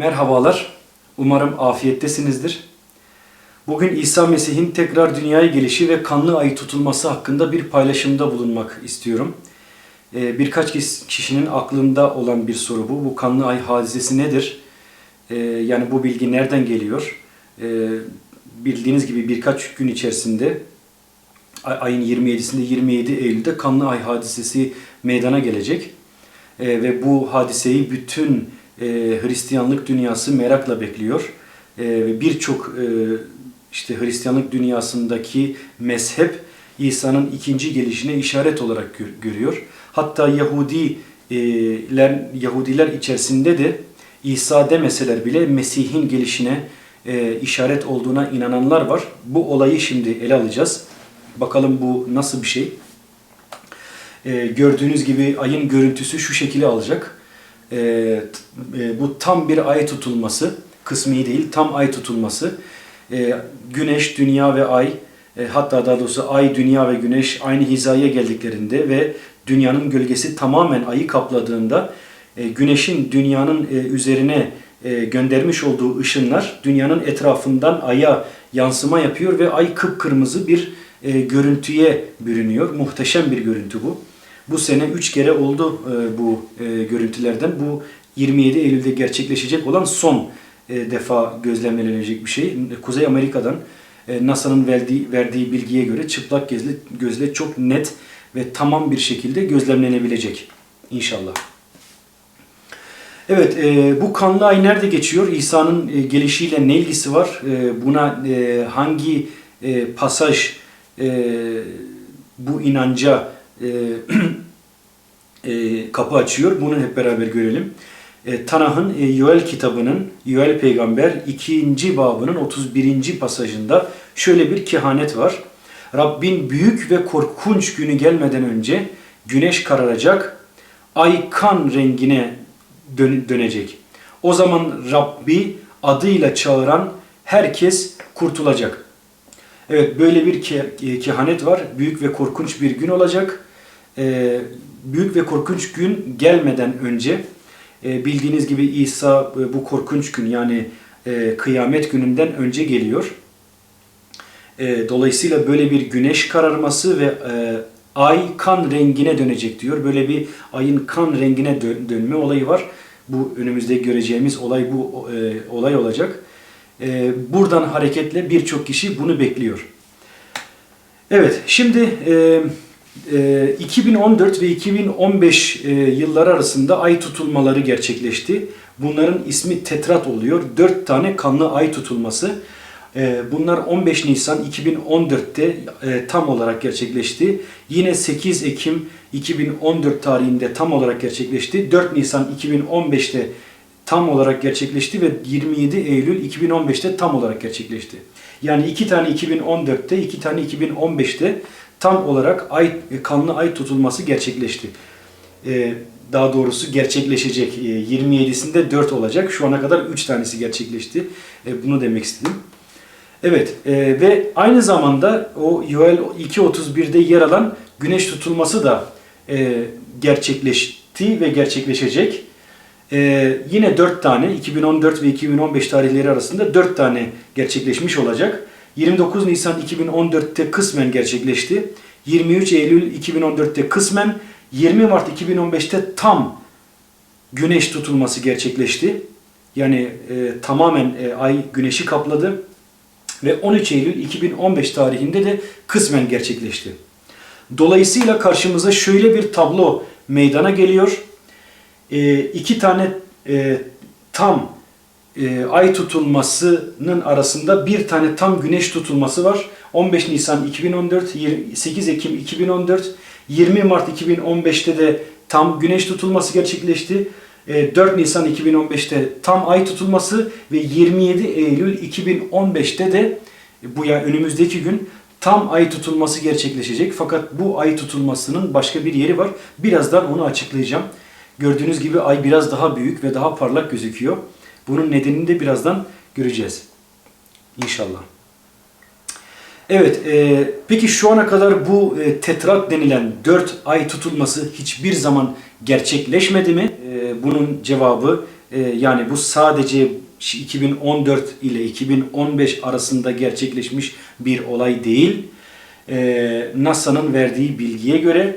Merhabalar, umarım afiyettesinizdir. Bugün İsa Mesih'in tekrar dünyaya gelişi ve kanlı ayı tutulması hakkında bir paylaşımda bulunmak istiyorum. Ee, Birkaç kişinin aklında olan bir soru bu. Bu kanlı ay hadisesi nedir? Ee, Yani bu bilgi nereden geliyor? Ee, Bildiğiniz gibi birkaç gün içerisinde ay- ayın 27'sinde 27 Eylül'de kanlı ay hadisesi meydana gelecek. Ve bu hadiseyi bütün e, Hristiyanlık dünyası merakla bekliyor. E, birçok e, işte Hristiyanlık dünyasındaki mezhep İsa'nın ikinci gelişine işaret olarak gör- görüyor. Hatta Yahudiler Yahudiler içerisinde de İsa demeseler bile Mesih'in gelişine e, işaret olduğuna inananlar var. Bu olayı şimdi ele alacağız. Bakalım bu nasıl bir şey? Ee, gördüğünüz gibi ayın görüntüsü şu şekilde alacak. T- e, bu tam bir ay tutulması, kısmi değil, tam ay tutulması. Ee, güneş, dünya ve ay, e, hatta daha doğrusu ay, dünya ve güneş aynı hizaya geldiklerinde ve dünyanın gölgesi tamamen ayı kapladığında e, güneşin dünyanın e, üzerine e, göndermiş olduğu ışınlar dünyanın etrafından aya yansıma yapıyor ve ay kıpkırmızı bir e, görüntüye bürünüyor. Muhteşem bir görüntü bu. Bu sene 3 kere oldu e, bu e, görüntülerden. Bu 27 Eylül'de gerçekleşecek olan son e, defa gözlemlenecek bir şey. Kuzey Amerika'dan e, NASA'nın verdiği, verdiği bilgiye göre çıplak gözle, gözle çok net ve tamam bir şekilde gözlemlenebilecek inşallah. Evet, e, bu kanlı ay nerede geçiyor? İsa'nın e, gelişiyle ne ilgisi var? E, buna e, hangi e, pasaj e, bu inanca e, e, kapı açıyor? Bunu hep beraber görelim. E, Tanah'ın e, Yoel kitabının, Yoel peygamber 2. babının 31. pasajında şöyle bir kehanet var. Rabbin büyük ve korkunç günü gelmeden önce güneş kararacak, ay kan rengine dön- dönecek. O zaman Rabbi adıyla çağıran herkes kurtulacak. Evet böyle bir ke- e, kehanet var. Büyük ve korkunç bir gün olacak. Ee, büyük ve korkunç gün gelmeden önce e, bildiğiniz gibi İsa e, bu korkunç gün yani e, kıyamet gününden önce geliyor. E, dolayısıyla böyle bir güneş kararması ve e, ay kan rengine dönecek diyor. Böyle bir ayın kan rengine dö- dönme olayı var. Bu önümüzde göreceğimiz olay bu e, olay olacak. E, buradan hareketle birçok kişi bunu bekliyor. Evet, şimdi e, e, 2014 ve 2015 e, yılları arasında ay tutulmaları gerçekleşti. Bunların ismi tetrat oluyor. Dört tane kanlı ay tutulması. E, bunlar 15 Nisan 2014'te e, tam olarak gerçekleşti. Yine 8 Ekim 2014 tarihinde tam olarak gerçekleşti. 4 Nisan 2015'te tam olarak gerçekleşti ve 27 Eylül 2015'te tam olarak gerçekleşti. Yani iki tane 2014'te, iki tane 2015'te tam olarak ay kanlı ay tutulması gerçekleşti. Ee, daha doğrusu gerçekleşecek. Ee, 27'sinde 4 olacak. Şu ana kadar 3 tanesi gerçekleşti. Ee, bunu demek istedim. Evet e, ve aynı zamanda o Yoel 2.31'de yer alan güneş tutulması da e, gerçekleşti ve gerçekleşecek. Ee, yine 4 tane 2014 ve 2015 tarihleri arasında 4 tane gerçekleşmiş olacak. 29 Nisan 2014'te kısmen gerçekleşti. 23 Eylül 2014'te kısmen, 20 Mart 2015'te tam güneş tutulması gerçekleşti. Yani e, tamamen e, ay güneşi kapladı ve 13 Eylül 2015 tarihinde de kısmen gerçekleşti. Dolayısıyla karşımıza şöyle bir tablo meydana geliyor e, iki tane e, tam e, ay tutulmasının arasında bir tane tam güneş tutulması var. 15 Nisan 2014, 8 Ekim 2014, 20 Mart 2015'te de tam güneş tutulması gerçekleşti. E, 4 Nisan 2015'te tam ay tutulması ve 27 Eylül 2015'te de bu ya önümüzdeki gün tam ay tutulması gerçekleşecek. Fakat bu ay tutulmasının başka bir yeri var. Birazdan onu açıklayacağım. Gördüğünüz gibi ay biraz daha büyük ve daha parlak gözüküyor. Bunun nedenini de birazdan göreceğiz. İnşallah. Evet, e, peki şu ana kadar bu e, tetrat denilen dört ay tutulması hiçbir zaman gerçekleşmedi mi? E, bunun cevabı e, yani bu sadece 2014 ile 2015 arasında gerçekleşmiş bir olay değil. E, NASA'nın verdiği bilgiye göre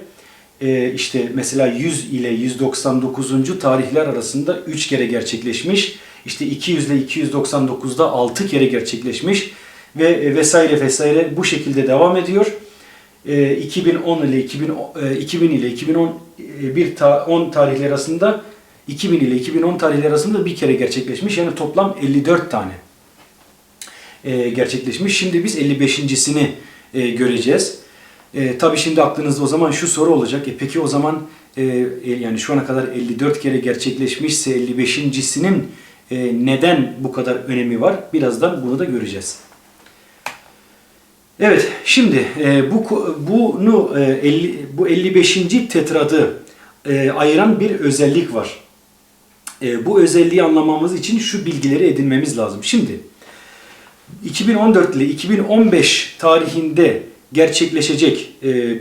e, işte mesela 100 ile 199. tarihler arasında 3 kere gerçekleşmiş. İşte 200 ile 299'da 6 kere gerçekleşmiş ve e, vesaire vesaire bu şekilde devam ediyor. E, 2010 ile 2000, e, 2000 ile 2010 e, bir ta, 10 tarihleri arasında 2000 ile 2010 tarihleri arasında bir kere gerçekleşmiş. Yani toplam 54 tane e, gerçekleşmiş. Şimdi biz 55.sini e, göreceğiz. E, tabii şimdi aklınızda o zaman şu soru olacak. E, peki o zaman e, e, yani şu ana kadar 54 kere gerçekleşmişse 55.sinin e, neden bu kadar önemi var? Birazdan bunu da göreceğiz. Evet, şimdi e, bu bunu e, 50, bu 55. tetradı e, ayıran bir özellik var. Bu özelliği anlamamız için şu bilgileri edinmemiz lazım. Şimdi 2014 ile 2015 tarihinde gerçekleşecek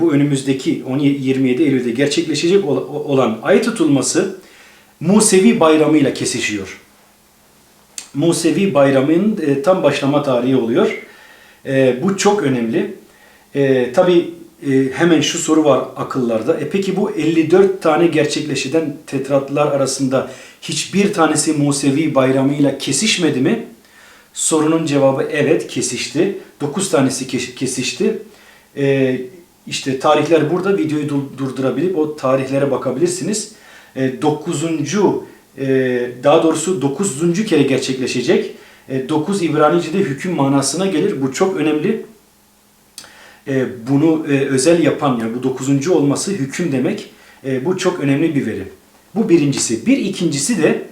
bu önümüzdeki 17 27 Eylül'de gerçekleşecek ol- olan ay tutulması Musevi bayramıyla kesişiyor. Musevi bayramının e, tam başlama tarihi oluyor. E, bu çok önemli. E, Tabi hemen şu soru var akıllarda. E peki bu 54 tane gerçekleşen tetratlar arasında hiçbir tanesi Musevi bayramıyla kesişmedi mi? Sorunun cevabı evet kesişti. 9 tanesi kes- kesişti. E, işte tarihler burada videoyu dur- durdurabilip o tarihlere bakabilirsiniz. E, 9. e, daha doğrusu 9. kere gerçekleşecek. 9 İbranice'de hüküm manasına gelir. Bu çok önemli. E, Bunu e, özel yapan yani bu 9. olması hüküm demek. Bu çok önemli bir veri. Bu birincisi. Bir ikincisi de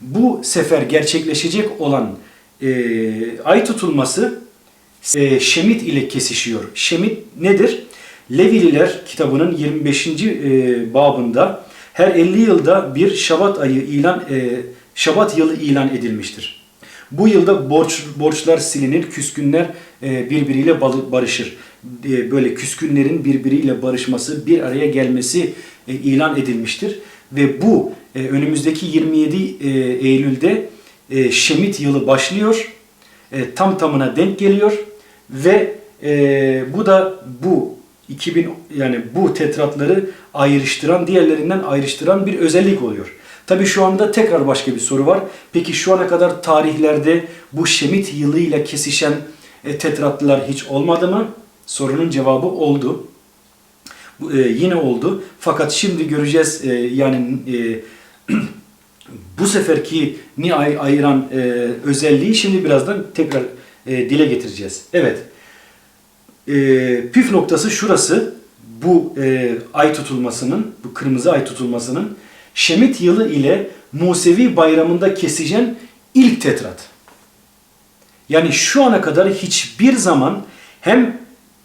bu sefer gerçekleşecek olan e, ay tutulması e, Şemit ile kesişiyor. Şemit nedir? Levililer kitabının 25. e, babında her 50 yılda bir Şabat ayı ilan e, Şabat yılı ilan edilmiştir. Bu yılda borç borçlar silinir, küskünler e, birbiriyle barışır. E, Böyle küskünlerin birbiriyle barışması, bir araya gelmesi e, ilan edilmiştir. Ve bu e, önümüzdeki 27 e, Eylül'de e, Şemit yılı başlıyor. E, Tam tamına denk geliyor ve e, bu da bu 2000 yani bu tetratları ayrıştıran diğerlerinden ayrıştıran bir özellik oluyor. Tabi şu anda tekrar başka bir soru var. Peki şu ana kadar tarihlerde bu Şemit yılıyla kesişen e, tetratlılar hiç olmadı mı? Sorunun cevabı oldu. E, yine oldu. Fakat şimdi göreceğiz e, yani bu seferki ni ay- ayıran özelliği şimdi birazdan tekrar dile getireceğiz. Evet. E, püf noktası şurası. Bu e, ay tutulmasının, bu kırmızı ay tutulmasının Şemit yılı ile Musevi bayramında kesişen ilk tetrat. Yani şu ana kadar hiçbir zaman hem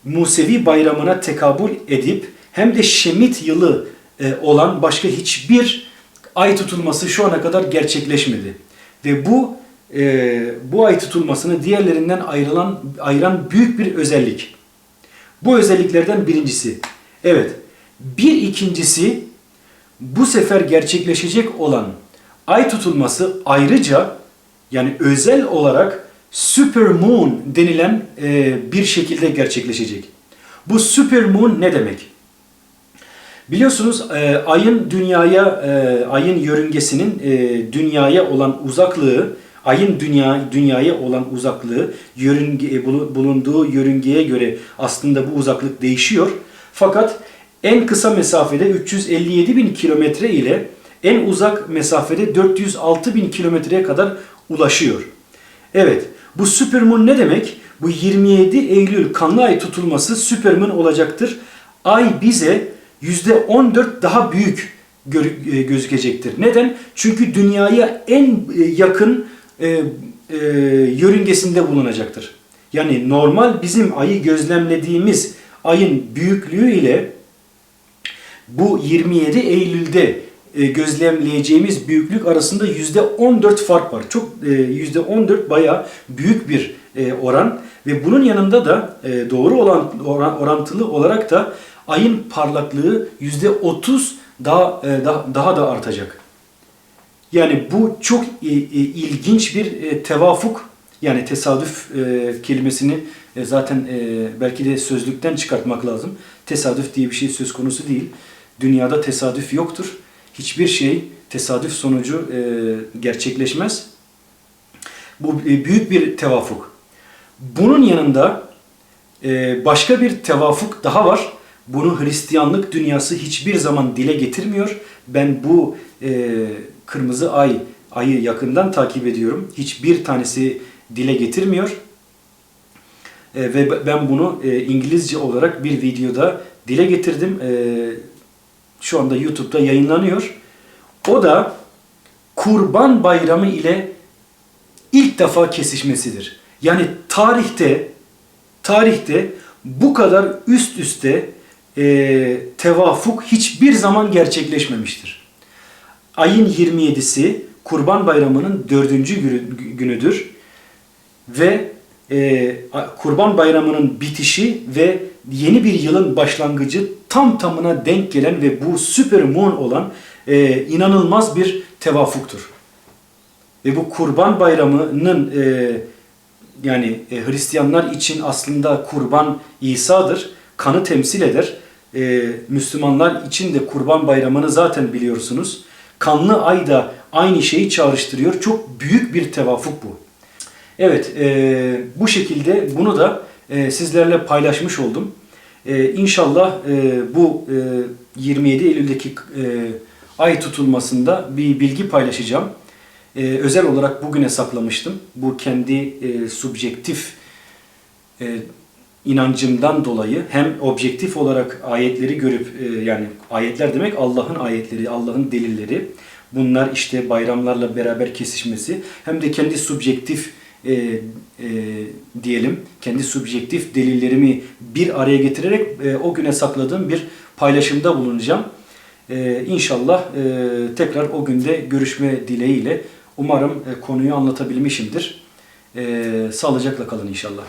Musevi bayramına tekabül edip hem de Şemit yılı e, olan başka hiçbir ay tutulması şu ana kadar gerçekleşmedi. Ve bu e, bu ay tutulmasını diğerlerinden ayrılan ayıran büyük bir özellik. Bu özelliklerden birincisi. Evet. Bir ikincisi bu sefer gerçekleşecek olan ay tutulması ayrıca yani özel olarak supermoon denilen e, bir şekilde gerçekleşecek. Bu supermoon ne demek? Biliyorsunuz e, ayın dünyaya e, ayın yörüngesinin e, dünyaya olan uzaklığı ayın dünya dünyaya olan uzaklığı yörünge e, bulu- bulunduğu yörüngeye göre aslında bu uzaklık değişiyor. Fakat en kısa mesafede 357 bin kilometre ile en uzak mesafede 406 bin kilometreye kadar ulaşıyor. Evet, bu supermoon ne demek? Bu 27 Eylül kanlı ay tutulması supermoon olacaktır. Ay bize %14 daha büyük e, gözükecektir. Neden? Çünkü dünyaya en e, yakın e, e, yörüngesinde bulunacaktır. Yani normal bizim ayı gözlemlediğimiz ayın büyüklüğü ile bu 27 Eylül'de e, gözlemleyeceğimiz büyüklük arasında %14 fark var. Çok e, %14 bayağı büyük bir e, oran ve bunun yanında da e, doğru olan oran- orantılı olarak da ayın parlaklığı %30 daha e, daha, daha da artacak. Yani bu çok e, e, ilginç bir e, tevafuk. Yani tesadüf kelimesini zaten belki de sözlükten çıkartmak lazım. Tesadüf diye bir şey söz konusu değil. Dünyada tesadüf yoktur. Hiçbir şey tesadüf sonucu gerçekleşmez. Bu büyük bir tevafuk. Bunun yanında başka bir tevafuk daha var. Bunu Hristiyanlık dünyası hiçbir zaman dile getirmiyor. Ben bu e, kırmızı ay ayı yakından takip ediyorum. Hiçbir tanesi dile getirmiyor. E, ve ben bunu e, İngilizce olarak bir videoda dile getirdim. E, şu anda YouTube'da yayınlanıyor. O da Kurban Bayramı ile ilk defa kesişmesidir. Yani tarihte tarihte bu kadar üst üste e, tevafuk hiçbir zaman gerçekleşmemiştir. Ayın 27'si Kurban Bayramı'nın dördüncü günü- günüdür ve e, Kurban Bayramı'nın bitişi ve yeni bir yılın başlangıcı tam tamına denk gelen ve bu süper moon olan e, inanılmaz bir tevafuktur. Ve bu Kurban Bayramı'nın e, yani e, Hristiyanlar için aslında kurban İsa'dır. Kanı temsil eder. E, Müslümanlar için de Kurban Bayramı'nı zaten biliyorsunuz. Kanlı ay da aynı şeyi çağrıştırıyor. Çok büyük bir tevafuk bu. Evet, e, bu şekilde bunu da e, sizlerle paylaşmış oldum. E, inşallah e, bu e, 27 Eylül'deki e, ay tutulmasında bir bilgi paylaşacağım. E, özel olarak bugüne saklamıştım. Bu kendi e, subjektif e, inancımdan dolayı hem objektif olarak ayetleri görüp e, yani ayetler demek Allah'ın ayetleri, Allah'ın delilleri. Bunlar işte bayramlarla beraber kesişmesi hem de kendi subjektif e, e, diyelim kendi subjektif delillerimi bir araya getirerek e, o güne sakladığım bir paylaşımda bulunacağım. E, inşallah e, tekrar o günde görüşme dileğiyle umarım e, konuyu anlatabilmişimdir. E, sağlıcakla kalın inşallah.